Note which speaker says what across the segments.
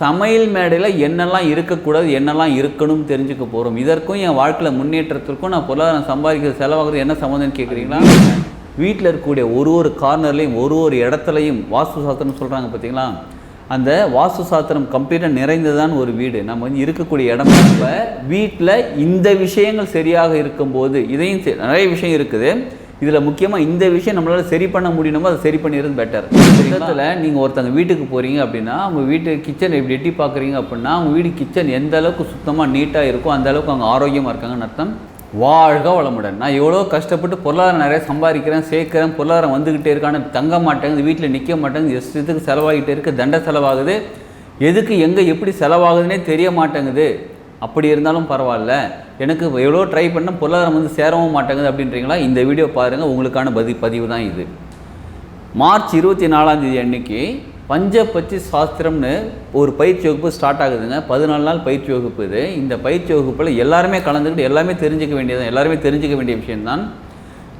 Speaker 1: சமையல் மேடையில் என்னெல்லாம் இருக்கக்கூடாது என்னெல்லாம் இருக்கணும்னு தெரிஞ்சுக்க போகிறோம் இதற்கும் என் வாழ்க்கையில் முன்னேற்றத்திற்கும் நான் பொருளாதாரம் சம்பாதிக்கிற செலவாகிறது என்ன சம்மந்தம்னு கேட்குறீங்களா வீட்டில் இருக்கக்கூடிய ஒரு ஒரு கார்னர்லேயும் ஒரு ஒரு இடத்துலையும் வாஸ்து சாஸ்திரம் சொல்கிறாங்க பார்த்தீங்களா அந்த வாஸ்து சாஸ்திரம் கம்ப்ளீட்டாக நிறைந்ததான் ஒரு வீடு. நம்ம வந்து இருக்கக்கூடிய இடம் இப்போ வீட்டில் இந்த விஷயங்கள் சரியாக இருக்கும்போது இதையும் நிறைய விஷயம் இருக்குது. இதில் முக்கியமாக இந்த விஷயம் நம்மளால் சரி பண்ண முடியணுமோ அதை சரி பண்ணிடுறது பெட்டர் இடத்துல நீங்கள் ஒருத்தங்க வீட்டுக்கு போகிறீங்க அப்படின்னா அவங்க வீட்டு கிச்சன் இப்படி எட்டி பார்க்குறீங்க அப்படின்னா அவங்க வீடு கிச்சன் எந்த அளவுக்கு சுத்தமாக நீட்டாக இருக்கோ அந்த அளவுக்கு அவங்க ஆரோக்கியமாக இருக்காங்கன்னு அர்த்தம். வாழ்க வளமுடன். நான் எவ்வளோ கஷ்டப்பட்டு பொருளாதாரம் நிறைய சம்பாதிக்கிறேன் சேர்க்குறேன் பொருளாதாரம் வந்துக்கிட்டே இருக்கான்னு தங்க மாட்டேங்குது வீட்டில் நிற்க மாட்டேங்குது இஷ்டத்துக்கு செலவாகிட்டே இருக்குது தண்ட செலவாகுது. எதுக்கு எங்கே எப்படி செலவாகுதுன்னே தெரிய மாட்டேங்குது. அப்படி இருந்தாலும் பரவாயில்ல. எனக்கு எவ்வளோ ட்ரை பண்ண பொருளாதாரம் வந்து சேரவும் மாட்டேங்குது அப்படின்றீங்களா? இந்த வீடியோ பாருங்கள் உங்களுக்கான பதி பதிவு தான் இது. மார்ச் இருபத்தி நாலாம் தேதி அன்னைக்கு பஞ்சபட்சி சாஸ்திரம்னு ஒரு பயிற்சி வகுப்பு ஸ்டார்ட் ஆகுதுங்க. பதினாலு நாள் பயிற்சி வகுப்பு இது. இந்த பயிற்சி வகுப்பில் எல்லாருமே கலந்துக்கிட்டு எல்லாமே தெரிஞ்சுக்க வேண்டியது எல்லாருமே தெரிஞ்சுக்க வேண்டிய விஷயம்தான்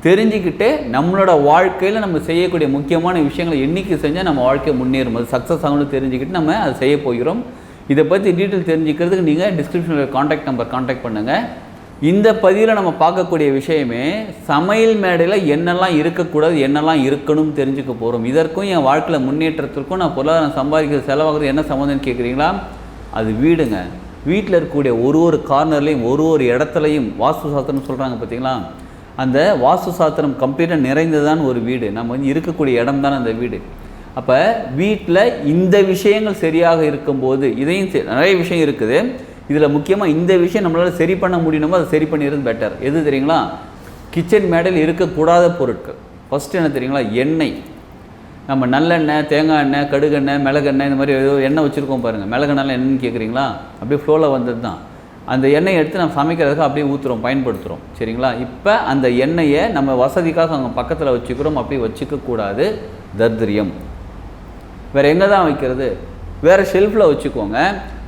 Speaker 1: தெரிஞ்சுக்கிட்டு நம்மளோட வாழ்க்கையில் நம்ம செய்யக்கூடிய முக்கியமான விஷயங்களை எண்ணிக்கை செஞ்சால் நம்ம வாழ்க்கை முன்னேறும். அது சக்ஸஸ் ஆகணும்னு தெரிஞ்சுக்கிட்டு நம்ம அதை செய்ய போகிறோம். இதை பற்றி டீட்டெயில் தெரிஞ்சுக்கிறதுக்கு நீங்கள் டிஸ்கிரிப்ஷனில் காண்டாக்ட் நம்பர் காண்டாக்ட் பண்ணுங்கள் இந்த பதிவில் நம்ம பார்க்கக்கூடிய விஷயமே சமையல் மேடையில் என்னெல்லாம் இருக்கக்கூடாது என்னெல்லாம் இருக்கணும்னு தெரிஞ்சுக்க போகிறோம் இதற்கும் என் வாழ்க்கையில் முன்னேற்றத்திற்கும் நான் பொருளாதாரம் சம்பாதிக்கிற செலவாகிறது என்ன சம்மந்தம்னு கேட்குறீங்களா? அது வீடுங்க. வீட்டில் இருக்கக்கூடிய ஒரு ஒரு கார்னர்லேயும் ஒரு ஒரு இடத்துலையும் வாஸ்து சாஸ்திரம் சொல்கிறாங்க பார்த்தீங்களா அந்த வாஸ்து சாஸ்திரம் கம்ப்ளீட்டாக நிறைந்ததான் ஒரு வீடு. நம்ம வந்து இருக்கக்கூடிய இடம் தான் அந்த வீடு. அப்போ வீட்டில் இந்த விஷயங்கள் சரியாக இருக்கும்போது இதையும் நிறைய விஷயம் இருக்குது. இதில் முக்கியமாக இந்த விஷயம் நம்மளால் சரி பண்ண முடியணுமோ அதை சரி பண்ணிடுறது பெட்டர் எது தெரியுங்களா? கிச்சன் மேடையில் இருக்கக்கூடாத பொருட்கள். ஃபஸ்ட்டு என்ன தெரியுங்களா? எண்ணெய். நம்ம நல்லெண்ணெய் தேங்காய் எண்ணெய் கடுகெண்ணெய் மிளகெண்ணெய் இந்த மாதிரி ஏதோ எண்ணெய் வச்சுருக்கோம் பாருங்கள் மிளகெண்ணெய் என்னென்னு கேட்குறீங்களா அப்படியே ஃப்ளோவில் வந்தது தான் அந்த எண்ணெயை எடுத்து நம்ம சமைக்கிறதுக்கு அப்படியே ஊற்றுறோம் பயன்படுத்துகிறோம் சரிங்களா? இப்போ அந்த எண்ணெயை நம்ம வசதிக்காக அங்கே பக்கத்தில் வச்சுக்கிறோம் அப்படியே வச்சுக்கக்கூடாது. தர்திரியம் வேறு எங்கே தான் வைக்கிறது? வேறு ஷெல்ஃபில் வச்சுக்கோங்க.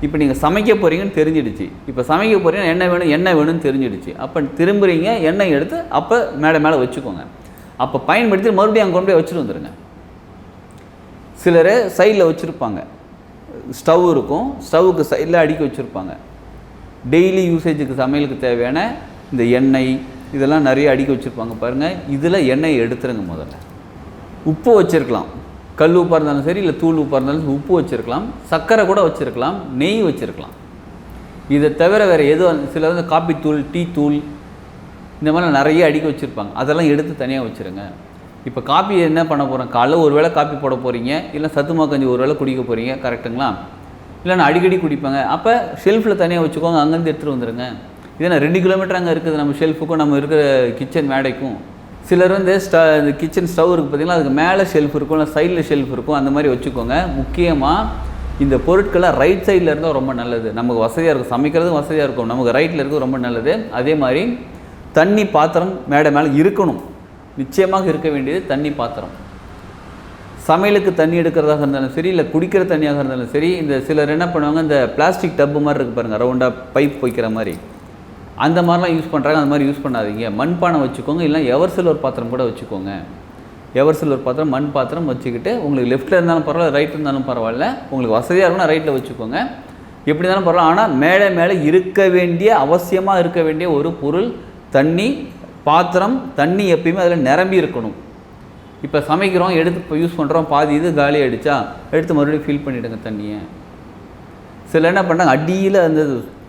Speaker 1: இப்போ நீங்கள் சமைக்க போகிறீங்கன்னு தெரிஞ்சிடுச்சு. இப்போ சமைக்க போகிறீங்கன்னா எண்ணெய் வேணும் எண்ணெய் வேணும்னு தெரிஞ்சிடுச்சு. அப்போ திரும்புறீங்க எண்ணெய் எடுத்து அப்போ மேலே மேலே வச்சுக்கோங்க. அப்போ பயன்படுத்தி மறுபடியும் அங்கே கொண்டு போய் வச்சுட்டு வந்துடுங்க சிலர் சைடில் வச்சுருப்பாங்க. ஸ்டவ் இருக்கும். ஸ்டவ்வுக்கு சைடில் அடுக்கி வச்சுருப்பாங்க. டெய்லி யூசேஜுக்கு சமையலுக்கு தேவையான இந்த எண்ணெய் இதெல்லாம் நிறைய அடுக்கி வச்சுருப்பாங்க பாருங்கள் இதில் எண்ணெய் எடுத்துருங்க முதல்ல. உப்பு வச்சுருக்கலாம். கல் உப்பாக இருந்தாலும் சரி இல்லை தூள் உப்பாக இருந்தாலும் உப்பு வச்சுருக்கலாம் சர்க்கரை கூட வச்சுருக்கலாம் நெய் வச்சுருக்கலாம். இதை தவிர வேறு எதுவும் சில வந்து காப்பி தூள் டீ தூள் இந்த மாதிரி நிறைய அடிக்க வச்சுருப்பாங்க. அதெல்லாம் எடுத்து தனியாக வச்சுருங்க. இப்போ காப்பி என்ன பண்ண போகிறோம் காலைல ஒரு வேளை காப்பி போட போகிறீங்க இல்லை சத்துமா கஞ்சி ஒரு வேளை குடிக்க போகிறீங்க கரெக்டுங்களா இல்லைன்னா அடிக்கடி குடிப்பாங்க. அப்போ ஷெல்ஃபில் தனியாக வச்சுக்கோங்க அங்கேருந்து எடுத்துகிட்டு வந்துடுங்க இது ரெண்டு கிலோமீட்டர் அங்கே இருக்குது நம்ம ஷெல்ஃபுக்கும் நம்ம இருக்கிற கிச்சன் மேடைக்கும். சிலர் வந்து ஸ்ட இந்த கிச்சன் ஸ்டவ் இருக்குது பார்த்தீங்களா? அதுக்கு மேலே ஷெல்ஃப் இருக்கும் இல்லை சைடில் ஷெல்ஃப் இருக்கும் அந்த மாதிரி வச்சுக்கோங்க. முக்கியமாக இந்த பொருட்களை ரைட் சைடில் இருந்தால் ரொம்ப நல்லது. நமக்கு வசதியாக இருக்கும். சமைக்கிறதும் வசதியாக இருக்கும். நமக்கு ரைட்டில் இருக்கிறது ரொம்ப நல்லது. அதே மாதிரி தண்ணி பாத்திரம் மேடை மேலே இருக்கணும். நிச்சயமாக இருக்க வேண்டியது தண்ணி பாத்திரம். சமையலுக்கு தண்ணி எடுக்கிறதாக இருந்தாலும் சரி இல்லை குடிக்கிற தண்ணியாக இருந்தாலும் சரி இந்த சிலர் என்ன பண்ணுவாங்க இந்த பிளாஸ்டிக் டப்பு மாதிரி இருக்கு பாருங்கள் ரவுண்டாக பைப் வைக்கிற மாதிரி. அந்த மாதிரிலாம் யூஸ் பண்ணுறாங்க அந்த மாதிரி யூஸ் பண்ணாதீங்க. மண்பானை வச்சுக்கோங்க இல்லை எவர் சில்வர் பாத்திரம் கூட வச்சுக்கோங்க. எவர் சில்வர் பாத்திரம் மண் பாத்திரம் வச்சுக்கிட்டு உங்களுக்கு லெஃப்ட்டில் இருந்தாலும் பரவாயில்ல ரைட் இருந்தாலும் பரவாயில்ல உங்களுக்கு வசதியாக இருக்குன்னா ரைட்டில் வச்சுக்கோங்க. எப்படி இருந்தாலும் பரவாயில்ல ஆனால் மேலே மேலே இருக்க வேண்டிய அவசியமாக இருக்க வேண்டிய ஒரு பொருள் தண்ணி பாத்திரம் தண்ணி எப்பயுமே அதில் நிரம்பி இருக்கணும். இப்போ சமைக்கிறோம் எடுத்து இப்போ யூஸ் பண்ணுறோம் பாதி இது காலி ஆகிடுச்சா எடுத்து மறுபடியும் ஃபில் பண்ணிவிடுங்க தண்ணியை. சில என்ன பண்ணாங்க அடியில் அந்த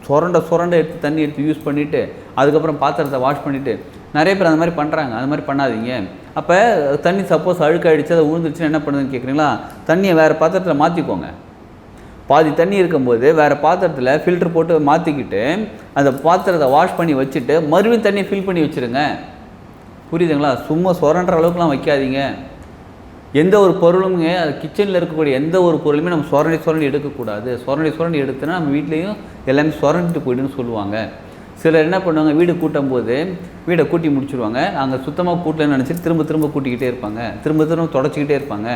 Speaker 1: சுரண்ட சுரண்ட எடுத்து தண்ணி எடுத்து யூஸ் பண்ணிவிட்டு அதுக்கப்புறம் பாத்திரத்தை வாஷ் பண்ணிவிட்டு நிறைய பேர் அந்த மாதிரி பண்ணுறாங்க அந்த மாதிரி பண்ணாதீங்க. அப்போ தண்ணி சப்போஸ் அழுக்காயிடுச்சு அதை உழுந்துருச்சுன்னா என்ன பண்ணுதுன்னு கேட்குறீங்களா தண்ணியை வேறு பாத்திரத்தில் மாற்றிக்கோங்க பாதி தண்ணி இருக்கும்போது வேறு பாத்திரத்தில் ஃபில்டர் போட்டு மாற்றிக்கிட்டு அந்த பாத்திரத்தை வாஷ் பண்ணி வச்சுட்டு மறுபடியும் தண்ணியை ஃபில் பண்ணி வச்சுருங்க. புரியுதுங்களா? சும்மா சுரண்ட அளவுக்குலாம் வைக்காதீங்க. எந்த ஒரு பொருளுமே அது கிச்சனில் இருக்கக்கூடிய எந்த ஒரு பொருளுமே நம்ம சுரண்டி சுரண்டி எடுக்கக்கூடாது. சுரண்டி சுரண்டி எடுத்துனா நம்ம வீட்லேயும் எல்லாமே சுரண்டு போயிடுன்னு சொல்லுவாங்க. சிலர் என்ன பண்ணுவாங்க வீடு கூட்டும் போது வீடை கூட்டி முடிச்சிருவாங்க. அங்கே சுத்தமாக கூட்டலன்னு நினச்சிட்டு திரும்ப திரும்ப கூட்டிக்கிட்டே இருப்பாங்க. திரும்ப திரும்ப தொடச்சிக்கிட்டே இருப்பாங்க.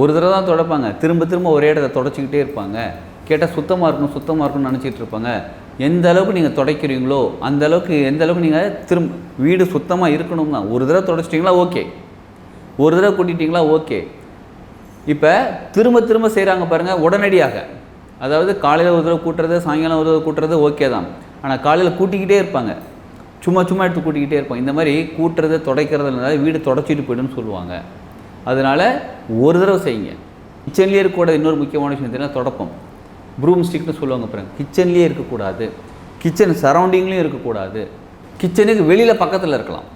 Speaker 1: ஒரு தடவை தான் தொடப்பாங்க. திரும்ப திரும்ப ஒரே இடத்த தொடச்சிக்கிட்டே இருப்பாங்க. கேட்டால் சுத்தமாக இருக்கணும் சுத்தமாக இருக்கணும்னு நினச்சிட்டு இருப்பாங்க. எந்த அளவுக்கு நீங்கள் துடைக்கிறீங்களோ அந்த அளவுக்கு எந்த அளவுக்கு நீங்கள் திரும்ப வீடு சுத்தமாக இருக்கணும் தான் ஒரு தடவை தொடச்சிட்டிங்களா ஓகே. ஒரு தடவை கூட்டிட்டிங்களா ஓகே. இப்போ திரும்ப திரும்ப செய்கிறாங்க பாருங்கள் உடனடியாக. அதாவது காலையில் ஒரு தடவை கூட்டுறது சாயங்காலம் ஒரு தடவை கூட்டுறது ஓகே தான். ஆனால் காலையில் கூட்டிக்கிட்டே இருப்பாங்க. சும்மா சும்மா எடுத்து கூட்டிக்கிட்டே இருப்பாங்க இந்த மாதிரி கூட்டுறது துடைக்கிறதுனால வீடு தொடச்சிட்டு போயிடும்னு சொல்லுவாங்க. அதனால் ஒரு தடவை செய்யுங்க. கிச்சன்லேயே இருக்கக்கூடாது இன்னொரு முக்கியமான விஷயம் தெரியுமா தொடப்பம். ப்ரூம் ஸ்டிக்னு சொல்லுவாங்க பாருங்க. கிச்சன்லேயே இருக்கக்கூடாது. கிச்சன் சரௌண்டிங்லேயும் இருக்கக்கூடாது. கிச்சனுக்கு வெளியில் பக்கத்தில் இருக்கலாம்.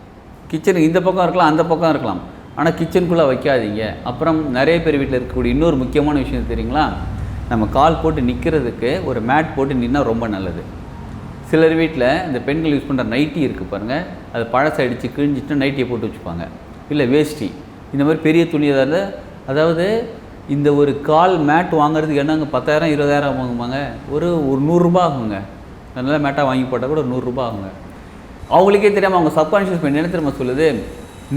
Speaker 1: கிச்சனுக்கு இந்த பக்கம் இருக்கலாம் அந்த பக்கம் இருக்கலாம். ஆனால் கிச்சனுக்குள்ளே வைக்காதீங்க. அப்புறம் நிறைய பேர் வீட்டில் இருக்கக்கூடிய இன்னொரு முக்கியமான விஷயம் தெரியுங்களா? நம்ம கால் போட்டு நிற்கிறதுக்கு ஒரு மேட் போட்டு நின்னா ரொம்ப நல்லது. சிலர் வீட்டில் இந்த பெண்கள் யூஸ் பண்ணுற நைட்டி இருக்குது பாருங்கள் அது பழசடிச்சு கிழிஞ்சிட்டு நைட்டியை போட்டு வச்சுப்பாங்க. இல்லை வேஷ்டி. இந்த மாதிரி பெரிய துணி இருந்தால் அதாவது இந்த ஒரு கால் மேட் வாங்குறதுக்கு என்னங்க பத்தாயிரம் இருபதாயிரம் வாங்குவாங்க? ஒரு ஒரு நூறுரூபா ஆகுங்க. நல்ல மேட்டாக வாங்கி போட்டால் கூட ஒரு நூறுரூபா ஆகுங்க. அவங்களுக்கே தெரியாமல் அவங்க சப்கான்ஷியஸ் பண்ணி என்ன தெரியுமா சொல்லுது?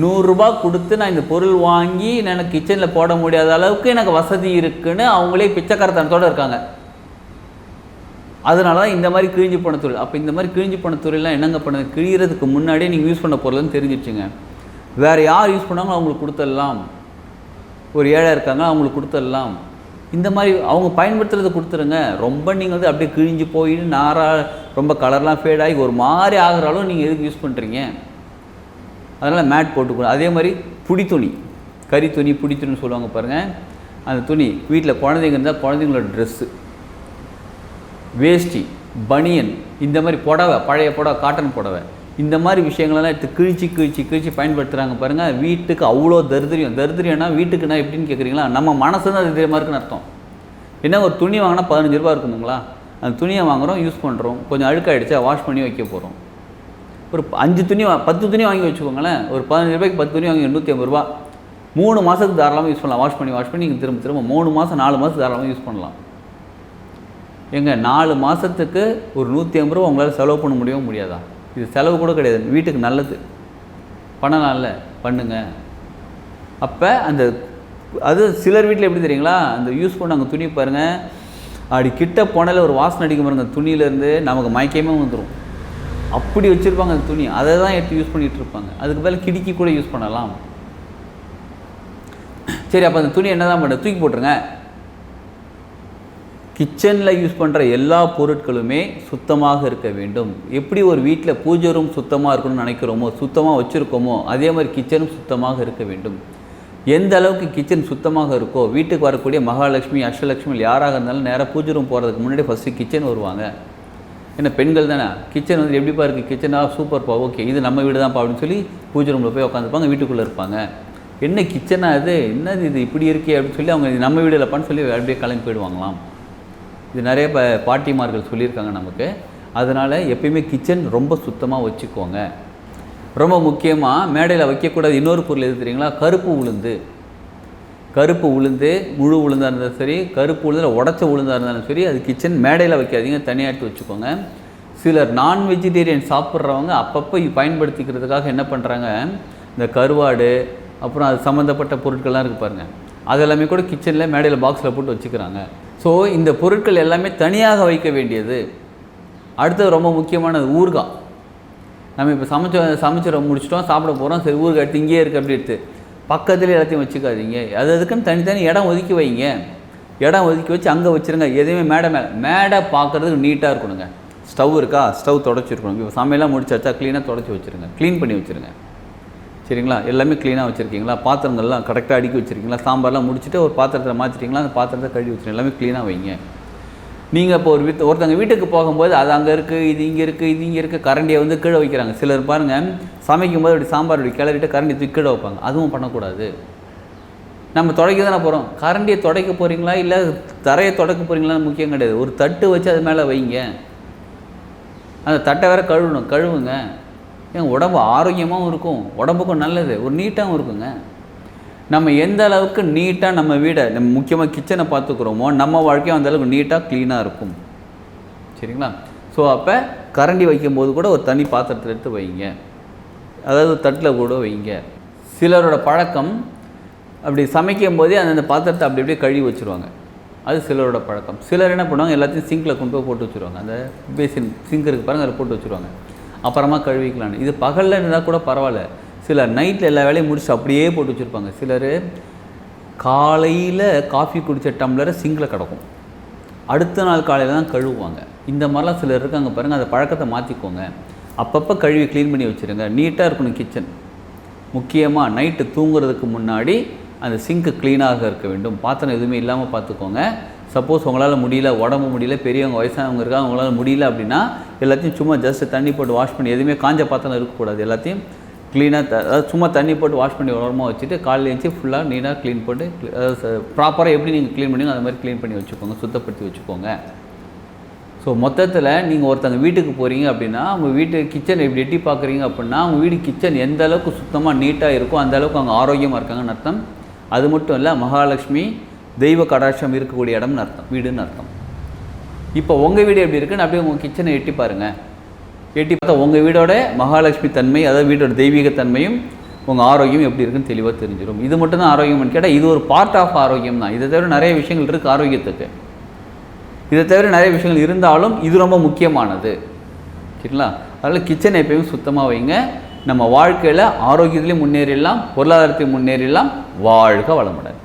Speaker 1: நூறுரூபா கொடுத்து நான் இந்த பொருள் வாங்கி எனக்கு கிச்சனில் போட முடியாத அளவுக்கு எனக்கு வசதி இருக்குன்னு அவங்களே பிச்சைக்காரத்தனத்தோடு இருக்காங்க. அதனால தான் இந்த மாதிரி கிழிஞ்சு போன தொழில். அப்போ இந்த மாதிரி கிழிஞ்சு போன தொழிலெலாம் என்னங்க பண்ணுது? கிழியறதுக்கு முன்னாடியே நீங்கள் யூஸ் பண்ண பொருள்னு தெரிஞ்சிடுச்சுங்க வேறு யார் யூஸ் பண்ணாங்களோ அவங்களுக்கு கொடுத்துடலாம். ஒரு ஏழை இருக்காங்க அவங்களுக்கு கொடுத்துடலாம். இந்த மாதிரி அவங்க பயன்படுத்துறதை கொடுத்துருங்க. ரொம்ப நீங்கள் வந்து அப்படியே கிழிஞ்சு போயிட்டு நாராக ரொம்ப கலர்லாம் ஃபேட் ஆகி ஒரு மாதிரி ஆகிற அளவு நீங்கள் எதுக்கு யூஸ் பண்ணுறீங்க அதனால் மேட் போட்டுக்கணும். அதே மாதிரி புடி துணி. கறி துணி புடி துணின்னு சொல்லுவாங்க பாருங்கள் அந்த துணி வீட்டில் குழந்தைங்க இருந்தால் குழந்தைங்களோட ட்ரெஸ்ஸு வேஷ்டி பனியன் இந்த மாதிரி புடவை பழைய புடவை காட்டன் புடவை. இந்த மாதிரி விஷயங்களெல்லாம் எடுத்து கிழிச்சு கிழிச்சு கிழிச்சு பயன்படுத்துகிறாங்க பாருங்கள் வீட்டுக்கு அவ்வளோ தரித்திரியம். தரித்திரியம்னா வீட்டுக்குன்னா எப்படின்னு கேட்குறீங்களா நம்ம மனசு தான் தரித்திரியமாக இருக்குன்னு அர்த்தம். என்ன ஒரு துணி வாங்கினா பதினஞ்சு ரூபா இருக்குமுங்களா அந்த துணியை வாங்குகிறோம் யூஸ் பண்ணுறோம் கொஞ்சம் அழுக்காயிடுச்சா வாஷ் பண்ணி வைக்க போகிறோம் ஒரு அஞ்சு துணி பத்து துணி வாங்கி வச்சுக்கோங்களேன். ஒரு பதினஞ்சு ரூபாய்க்கு பத்து துணி வாங்கி நூற்றி ஐம்பது ரூபா. மூணு மாதத்துக்கு தாராளமாக யூஸ் பண்ணலாம். வாஷ் பண்ணி வாஷ் பண்ணி நீங்கள் திரும்ப திரும்ப மூணு மாதம் நாலு மாதம் தாராளமாக யூஸ் பண்ணலாம். எங்க நாலு மாதத்துக்கு ஒரு நூற்றி ஐம்பது ரூபா உங்களால் செலவு பண்ண முடியவும் முடியாதா? இது செலவு கூட கிடையாது. வீட்டுக்கு நல்லது. பண்ணலாம்ல பண்ணுங்க. அப்போ அந்த அது சிலர் வீட்டில் எப்படி தெரியுங்களா? அந்த யூஸ் பண்ண அங்கே துணி பாருங்கள் அப்படி கிட்ட போனாலே ஒரு வாசனை அடிக்க பாருங்கள் துணியிலேருந்து நமக்கு மயக்கமே வந்துடும் அப்படி வச்சுருப்பாங்க அந்த துணி. அதை தான் எடுத்து யூஸ் பண்ணிகிட்டு இருப்பாங்க. அதுக்கு மேலே கிடுக்கி கூட யூஸ் பண்ணலாம். சரி அப்போ அந்த துணி என்ன தான் பண்ண தூக்கி போட்டுருங்க. கிச்சனில் யூஸ் பண்ணுற எல்லா பொருட்களுமே சுத்தமாக இருக்க வேண்டும். எப்படி ஒரு வீட்டில் பூஜை ரூம் சுத்தமாக இருக்கணும்னு நினைக்கிறோமோ சுத்தமாக வச்சுருக்கோமோ அதே மாதிரி கிச்சனும் சுத்தமாக இருக்க வேண்டும். எந்த அளவுக்கு கிச்சன் சுத்தமாக இருக்கோ வீட்டுக்கு வரக்கூடிய மகாலட்சுமி அஷ்டலட்சுமி யாராக இருந்தாலும் நேராக பூஜை ரூம் போகிறதுக்கு முன்னாடி ஃபஸ்ட்டு கிச்சன் வருவாங்க. ஏன்னா பெண்கள் தானே? கிச்சன் வந்து எப்படிப்பா இருக்குது கிச்சனா சூப்பர்ப்பா ஓகே இது நம்ம வீடு தான்ப்பா அப்படின்னு சொல்லி பூஜை ரூமில் போய் உட்காந்துருப்பாங்க வீட்டுக்குள்ளே இருப்பாங்க. என்ன கிச்சனா இது? என்னது இது? இப்படி இருக்கே அப்படின்னு சொல்லி அவங்க இது நம்ம வீடு இல்லைப்பான்னு சொல்லி அப்படியே கிளம்பி போயிடுவாங்களாம். இது நிறைய ப பாட்டிமார்கள் சொல்லியிருக்காங்க நமக்கு. அதனால் எப்பயுமே கிச்சன் ரொம்ப சுத்தமாக வச்சுக்கோங்க. ரொம்ப முக்கியமாக மேடையில் வைக்கக்கூடாது. இன்னொரு பொருள் எது தெரியுங்களா? கருப்பு உளுந்து. கருப்பு உளுந்து முழு உளுந்தாக இருந்தாலும் சரி கருப்பு உளுந்தில் உடச்ச உளுந்தாக இருந்தாலும் சரி அது கிச்சன் மேடையில் வைக்காதீங்க தனியாட்டி வச்சுக்கோங்க. சிலர் நான் வெஜிடேரியன் சாப்பிட்றவங்க அப்பப்போ பயன்படுத்திக்கிறதுக்காக என்ன பண்ணுறாங்க இந்த கருவாடு அப்புறம் அது சம்மந்தப்பட்ட பொருட்கள்லாம் இருக்குது பாருங்கள் அதெல்லாமே கூட கிச்சனில் மேடையில் பாக்ஸில் போட்டு வச்சுக்கிறாங்க. ஸோ இந்த பொருட்கள் எல்லாமே தனியாக வைக்க வேண்டியது. அடுத்தது ரொம்ப முக்கியமானது ஊறுகாய். நம்ம இப்போ சமைச்ச சமைச்சிட முடிச்சிட்டோம் சாப்பிட போகிறோம் சரி ஊருக்கு எடுத்து இங்கேயே இருக்குது அப்படி எடுத்து பக்கத்தில் எல்லாத்தையும் வச்சுக்காதீங்க. அது அதுக்குன்னு தனித்தனி இடம் ஒதுக்கி வைங்க. இடம் ஒதுக்கி வச்சு அங்கே வச்சுருங்க. எதுவுமே மேடை மேலே மேடை பார்க்குறதுக்கு நீட்டாக இருக்கணுங்க. ஸ்டவ் இருக்கா? ஸ்டவ் தொடச்சிருக்கணும் இப்போ சமையலாம் முடிச்சாச்சா க்ளீனாக தொடச்சி வச்சுருங்க. க்ளீன் பண்ணி வச்சுருங்க. சரிங்களா? எல்லாமே க்ளீனாக வச்சுருக்கீங்களா? பாத்திரங்கள்லாம் கரெக்டாக அடுக்கி வச்சுருக்கீங்களா? சாம்பார்லாம் முடிச்சுட்டு ஒரு பாத்திரத்தில் மாற்றிட்டீங்களா அந்த பாத்திரத்தை கழுவி வச்சுருங்க. எல்லாமே க்ளீனாக வைங்க. நீங்கள் இப்போ ஒரு வீட்டு ஒருத்தங்க வீட்டுக்கு போகும்போது அது அங்கே இருக்குது இது இங்கே இருக்குது இது இங்கே இருக்குது கரண்டியை வந்து கீழே வைக்கிறாங்க. சிலர் பாருங்கள் சமைக்கும் போது அப்படி சாம்பார் அப்படி கிளறிட்டு கரண்டி தூக்கி கீழே வைப்பாங்க. அதுவும் பண்ணக்கூடாது. நம்ம துடைக்க தானே போகிறோம் கரண்டியை துடைக்க போகிறீங்களா இல்லை தரையை துடைக்க போகிறீங்களா முக்கியம் கிடையாது. ஒரு தட்டு வச்சு அது மேலே வைங்க. அந்த தட்டை வேற கழுவணும். கழுவுங்க. ஏன் உடம்பு ஆரோக்கியமாகவும் இருக்கும். உடம்புக்கும் நல்லது. ஒரு நீட்டாகவும் இருக்குங்க. நம்ம எந்த அளவுக்கு நீட்டாக நம்ம வீடை நம்ம முக்கியமாக கிச்சனை பார்த்துக்குறோமோ நம்ம வாழ்க்கையும் அந்த அளவுக்கு நீட்டாக க்ளீனாக இருக்கும். சரிங்களா? ஸோ அப்போ கரண்டி வைக்கும்போது கூட ஒரு தனி பாத்திரத்தில் எடுத்து வைங்க. அதாவது தட்டில் கூட வைங்க. சிலரோட பழக்கம் அப்படி சமைக்கும் போதே அந்தந்த பாத்திரத்தை அப்படி அப்படியே கழுவி வச்சுருவாங்க. அது சிலரோட பழக்கம். சிலர் என்ன பண்ணுவாங்க எல்லாத்தையும் சிங்கில் கொண்டு போய் போட்டு வச்சுருவாங்க. அந்த பேசின் சிங்க் இருக்கு பாருங்கள் அதில் போட்டு வச்சுருவாங்க. அப்புறமா கழுவிக்கலான்னு இது பகலில் இருந்தால் கூட பரவாயில்ல. சிலர் நைட்டில் எல்லா வேலையும் முடிச்சு அப்படியே போட்டு வச்சுருப்பாங்க. சிலர் காலையில் காஃபி குடித்த டம்ளரை சிங்கில் கிடக்கும். அடுத்த நாள் காலையில் தான் கழுவுவாங்க. இந்த மாதிரிலாம் சிலர் இருக்காங்க பாருங்கள் அந்த பழக்கத்தை மாற்றிக்கோங்க அப்பப்போ கழுவி க்ளீன் பண்ணி வச்சுருங்க. நீட்டாக இருக்கணும் கிச்சன் முக்கியமாக நைட்டு தூங்குறதுக்கு முன்னாடி அந்த சிங்க்கு க்ளீனாக இருக்க வேண்டும். பாத்திரம் எதுவுமே இல்லாமல் பார்த்துக்கோங்க சப்போஸ் உங்களால் முடியல உடம்பு முடியல பெரியவங்க வயசானவங்க இருக்காங்க உங்களால் முடியல அப்படின்னா எல்லாத்தையும் சும்மா ஜஸ்ட் தண்ணி போட்டு வாஷ் பண்ணி எதுவுமே காஞ்ச பாத்திரம் இருக்கக்கூடாது எல்லாத்தையும். க்ளீனாக அதாவது சும்மா தண்ணி போட்டு வாஷ் பண்ணி உரமாக வச்சுட்டு காலையில் எழுந்து ஃபுல்லாக நீட்டாக க்ளீன் போட்டு ப்ராப்பராக எப்படி நீங்கள் க்ளீன் பண்ணி அது மாதிரி க்ளீன் பண்ணி வச்சுக்கோங்க சுத்தப்படுத்தி வச்சுக்கோங்க. ஸோ மொத்தத்தில் நீங்கள் ஒருத்தங்க வீட்டுக்கு போகிறீங்க அப்படின்னா அவங்க வீட்டு கிச்சன் எப்படி எட்டி பார்க்குறீங்க அப்படின்னா அவங்க வீடு கிச்சன் எந்த அளவுக்கு சுத்தமாக நீட்டாக இருக்கோ அந்த அளவுக்கு அவங்க ஆரோக்கியமாக இருக்காங்கன்னு அர்த்தம். அது மட்டும் இல்லை மகாலட்சுமி தெய்வ கடாட்சம் இருக்கக்கூடிய இடம்னு அர்த்தம் வீடுன்னு அர்த்தம். இப்போ உங்கள் வீடு எப்படி இருக்குன்னு அப்படியே உங்கள் கிச்சனை எட்டி பாருங்கள் எட்டி பார்த்தா உங்கள் வீடோட மகாலட்சுமி தன்மை அதாவது வீடோட தெய்வீக தன்மையும் உங்கள் ஆரோக்கியம் எப்படி இருக்குன்னு தெளிவாக தெரிஞ்சிடும் இது மட்டும் தான் ஆரோக்கியம்னு கேட்டால் இது ஒரு பார்ட் ஆஃப் ஆரோக்கியம் தான். இதை தவிர நிறைய விஷயங்கள் இருக்குது ஆரோக்கியத்துக்கு. இதை தவிர நிறைய விஷயங்கள் இருந்தாலும் இது ரொம்ப முக்கியமானது. சரிங்களா? அதனால் கிச்சனை எப்பயும் சுத்தமாக வைங்க. நம்ம வாழ்க்கையில் ஆரோக்கியத்துலேயும் முன்னேறிடலாம் பொருளாதாரத்தையும் முன்னேறிடலாம் வாழ்க வளமுடன்.